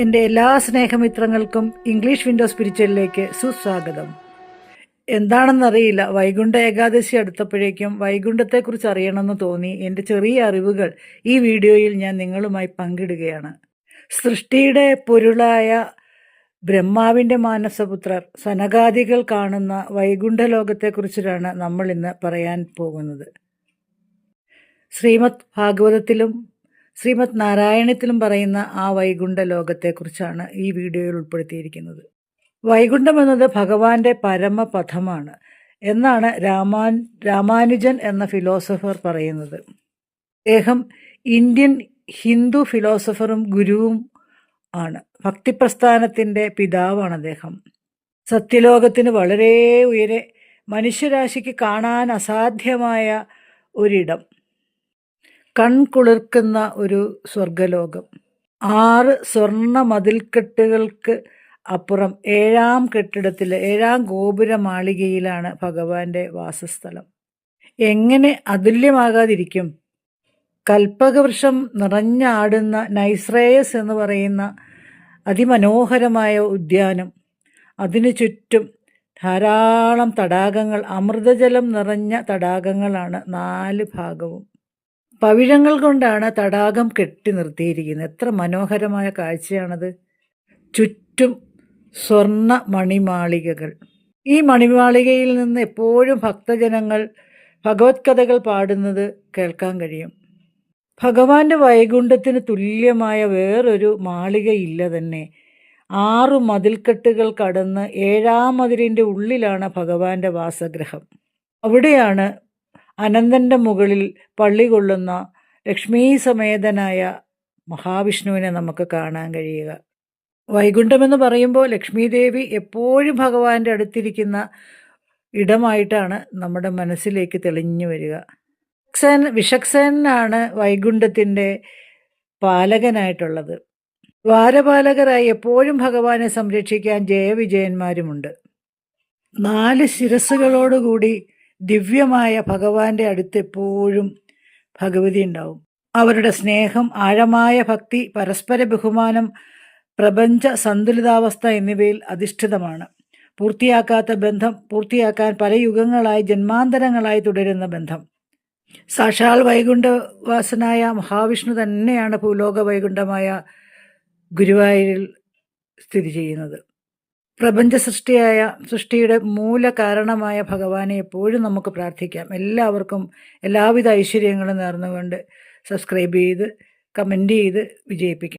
എന്റെ എല്ലാ സ്നേഹമിത്രങ്ങൾക്കും English window സ്പിരിച്വലിലേക്ക് സുസ്വാഗതം. എന്താണെന്നറിയില്ല വൈകുണ്ഠ ഏകാദശി അടുത്തപ്പോഴേക്കും വൈകുണ്ഠത്തെക്കുറിച്ച് അറിയണമെന്ന് തോന്നി എന്റെ ചെറിയ അറിവുകൾ ഈ വീഡിയോയിൽ ഞാൻ നിങ്ങളുമായി പങ്കിടുകയാണ്. സൃഷ്ടിയുടെ പൊരുളായ ബ്രഹ്മാവിന്റെ മാനസപുത്രർ സനകാദികൾ കാണുന്ന വൈകുണ്ഠ ലോകത്തെക്കുറിച്ചിട്ടാണ് നമ്മൾ ഇന്ന് പറയാൻ പോകുന്നത്. ശ്രീമദ് ഭാഗവതത്തിലും ശ്രീമദ് നാരായണത്തിലും പറയുന്ന ആ വൈകുണ്ഠ ലോകത്തെക്കുറിച്ചാണ് ഈ വീഡിയോയിൽ ഉൾപ്പെടുത്തിയിരിക്കുന്നത്. വൈകുണ്ഠം എന്നത് ഭഗവാന്റെ പരമപഥമാണ് എന്നാണ് രാമാൻ രാമാനുജൻ എന്ന ഫിലോസഫർ പറയുന്നത്. അദ്ദേഹം ഇന്ത്യൻ ഹിന്ദു ഫിലോസഫറും ഗുരുവും ആണ്. ഭക്തിപ്രസ്ഥാനത്തിന്റെ പിതാവാണ് അദ്ദേഹം. സത്യലോകത്തിന് വളരെ ഉയരെ മനുഷ്യരാശിക്ക് കാണാൻ അസാധ്യമായ ഒരിടം. കൺകുളിർക്കുന്ന ഒരു സ്വർഗലോകം. ആറ് സ്വർണ മതിൽക്കെട്ടുകൾക്ക് അപ്പുറം ഏഴാം കെട്ടിടത്തിൽ ഏഴാം ഗോപുര മാളികയിലാണ് ഭഗവാന്റെ വാസസ്ഥലം. എങ്ങനെ അതുല്യമാകാതിരിക്കും? കൽപ്പകവൃക്ഷം നിറഞ്ഞാടുന്ന നൈസ്രേയസ് എന്ന് പറയുന്ന അതിമനോഹരമായ ഉദ്യാനം. അതിനു ചുറ്റും ധാരാളം തടാകങ്ങൾ അമൃതജലം നിറഞ്ഞ തടാകങ്ങളാണ് നാല് ഭാഗവും. പവിഴങ്ങൾ കൊണ്ടാണ് തടാകം കെട്ടി നിർത്തിയിരിക്കുന്നത്. എത്ര മനോഹരമായ കാഴ്ചയാണത്. ചുറ്റും സ്വർണ മണിമാളികകൾ. ഈ മണിമാളികയിൽ നിന്ന് എപ്പോഴും ഭക്തജനങ്ങൾ ഭഗവത് കഥകൾ പാടുന്നത് കേൾക്കാൻ കഴിയും. ഭഗവാന്റെ വൈകുണ്ഠത്തിന് തുല്യമായ വേറൊരു മാളികയില്ല തന്നെ. ആറു മതിൽക്കെട്ടുകൾ കടന്ന് ഏഴാം മതിലിന്റെ ഉള്ളിലാണ് ഭഗവാന്റെ വാസഗ്രഹം അവിടെയാണ് അനന്തന്റെ മുകളിൽ പള്ളി കൊള്ളുന്ന ലക്ഷ്മീ സമേതനായ മഹാവിഷ്ണുവിനെ നമുക്ക് കാണാൻ കഴിയുക. വൈകുണ്ഠമെന്ന് പറയുമ്പോൾ ലക്ഷ്മീദേവി എപ്പോഴും ഭഗവാന്റെ അടുത്തിരിക്കുന്ന ഇടമായിട്ടാണ് നമ്മുടെ മനസ്സിലേക്ക് തെളിഞ്ഞു വരിക. വിഷക്സേൻ വിഷക്സേനാണ് വൈകുണ്ഠത്തിന്റെ പാലകനായിട്ടുള്ളത്. വാരപാലകരായി എപ്പോഴും ഭഗവാനെ സംരക്ഷിക്കാൻ ജയവിജയന്മാരുമുണ്ട്. നാല് ശിരസ്സുകളോടുകൂടി ദിവ്യമായ ഭഗവാന്റെ അടുത്തെപ്പോഴും ഭഗവതി ഉണ്ടാവും. അവരുടെ സ്നേഹം ആഴമായ ഭക്തി പരസ്പര ബഹുമാനം പ്രപഞ്ച സന്തുലിതാവസ്ഥ എന്നിവയിൽ അധിഷ്ഠിതമാണ്. പൂർത്തിയാക്കാത്ത ബന്ധം പൂർത്തിയാക്കാൻ പല യുഗങ്ങളായി ജന്മാന്തരങ്ങളായി തുടരുന്ന ബന്ധം. സാക്ഷാൽ വൈകുണ്ഠവാസനായ മഹാവിഷ്ണു തന്നെയാണ് ഭൂലോക വൈകുണ്ഠമായ ഗുരുവായൂരിൽ സ്ഥിതി ചെയ്യുന്നത്. പ്രപഞ്ച സൃഷ്ടിയായ സൃഷ്ടിയുടെ മൂല കാരണമായ ഭഗവാനെ എപ്പോഴും നമുക്ക് പ്രാർത്ഥിക്കാം. എല്ലാവർക്കും എല്ലാവിധ ഐശ്വര്യങ്ങളും നേർന്നുകൊണ്ട് സബ്സ്ക്രൈബ് ചെയ്ത് കമന്റ് ചെയ്ത് വിജയിപ്പിക്കാം.